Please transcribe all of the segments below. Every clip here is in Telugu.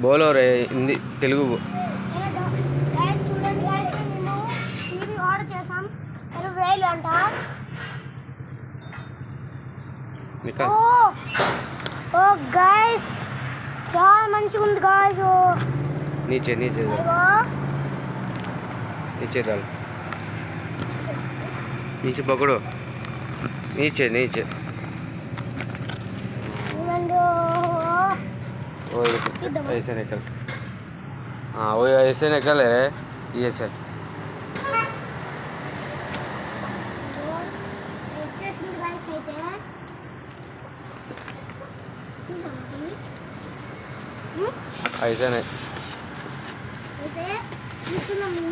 బోలోరే హిందీ తెలుగు ఓ చాలా మంచిగా ఉంది నీచే నీచే నీచే పకడు నీచే నీచే. वो एकदम। ऐसे निकल हाँ वो ऐसे निकल है ये से వచ్చేసింది గైస్ అయితే హ్మ్? ऐसा नहीं అయితే తీసుకున్నాము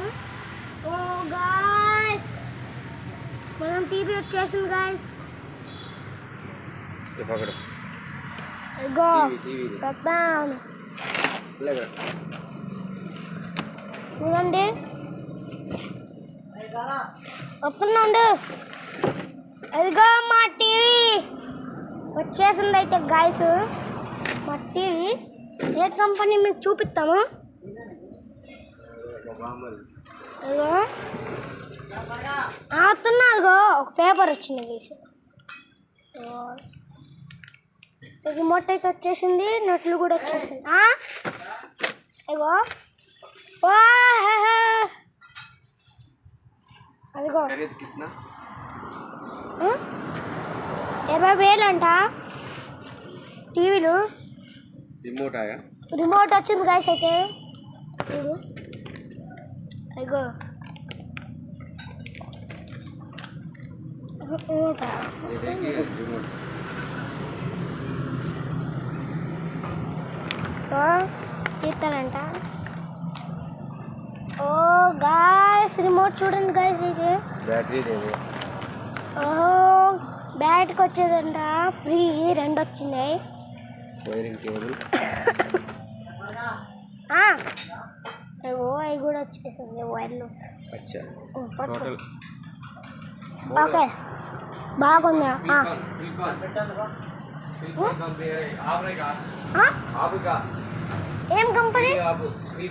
ఓ గాయస్ మనం టీవీ వచ్చేసింది గాయస్ ये पकड़ो ఇగో పెద్దాం చూడండి మా టీవీ. వచ్చేసింది అయితే గాయస్ మా టీవీ. ఏ కంపెనీ మీకు చూపిస్తాము? అదిగో ఆగుతున్నా అదిగో ఒక పేపర్ వచ్చింది రిమోట్ అయితే వచ్చేసింది నట్లు కూడా వచ్చేసింది. ఇగో అదిగో. ఇరవై వేలు అంట టీవీలు? రిమోట్ రిమోట్ వచ్చింది గాయస్ అయితే. ఇగో రిమోట్. ఓ తీస్తానంట ఓ గాయస్ రిమోట్ చూడండి గాయస్ ఇది. బ్యాటరీ ఓహో బ్యాటరీకి వచ్చేదంట. ఫ్రీ రెండు వచ్చినాయి ఓ అవి కూడా వచ్చేసింది వైర్లు. ఓకే. బాగుందా? ఆఫ్రికా એમ કંપની